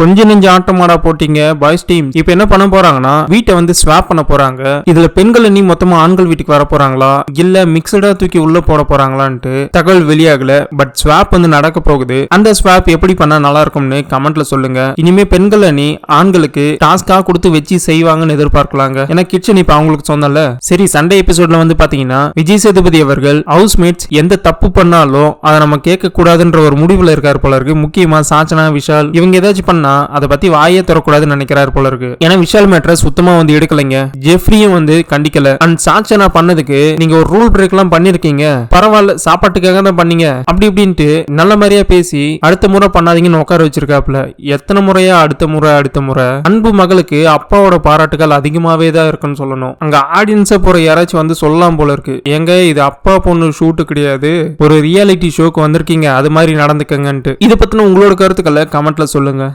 கொஞ்ச நெஞ்ச ஆட்டமாடா போட்டீங்க பாய்ஸ் டீம் இப்போ என்ன பண்ண போறாங்கன்னா வீட்டை வந்து ஸ்வாப் பண்ண போறாங்க. இதுல பெண்கள் நீ மொத்தமா ஆண்கள் வீட்டுக்கு வர போறாங்களா? இல்ல மிக்சடா தூக்கி உள்ள போட போறாங்களான்ட்டு தகவல் வெளியாகல. பட் ஸ்வாப் வந்து நடக்க போகுது. அந்த ஸ்வாப் எப்படி பண்ணா நல்லா இருக்கும்னு கமெண்ட்ல சொல்லுங்க. இனிமே பெண்கள் அணி ஆண்களுக்கு டாஸ்கா கொடுத்து வச்சு செய்வாங்கன்னு எதிர்பார்க்கலாங்க. ஏன்னா கிச்சன் இப்ப அவங்களுக்கு சொன்னல சரி சண்டே எபிசோட்ல வந்து பாத்தீங்கன்னா விஜய் சேதுபதி அவர்கள் ஹவுஸ் மேட்ஸ் எந்த தப்பு பண்ணாலும் அதை நம்ம கேட்க கூடாதுன்ற ஒரு முடிவுல இருக்காரு போல இருக்கு. முக்கியமா சாச்சனா விஷால் இவங்க ஏதாச்சும் பண்ண அதை பத்தி வாயே தரக்கூடாதுன்னு நினைக்கிறாரு போல இருக்கு. ஏன்னா விஷால் மேட்ரை சுத்தமா வந்து எடுக்கலைங்க. ஜெஃப்ரியும் வந்து கண்டிக்கல. அண்ட் சாச்சனா பண்ணதுக்கு நீங்க ஒரு ரூல் பிரேக் எல்லாம் பண்ணிருக்கீங்க. பரவாயில்ல சாப்பாட்டுக்காக தான் பண்ணீங்க. அப்படி இப்படின்ட்டு நல்ல மாதிரியா பேசி அடுத்த முறை பண்ணாதீங்கன்னு உட்கார வச்சிருக்காப்ல எத்தனை முறையா அடுத்த முறை அடுத்த முறை? அன்பு மகளுக்கு அப்பாவோட பாராட்டுகள் அதிகமாவே தான் இருக்குன்னு சொல்லணும். அங்க ஆடியன்ஸை போற யாராச்சும் வந்து சொல்லலாம் போல இருக்கு. ஏங்க இது அப்பா பொண்ணு ஷூட்டு கிடையாது. ஒரு ரியாலிட்டி ஷோக்கு வந்திருக்கீங்க அது மாதிரி நடந்துக்கங்கன்ட்டு. இதை பத்தின உங்களோட கருத்துக்களை கமெண்ட்ல சொல்லுங்க.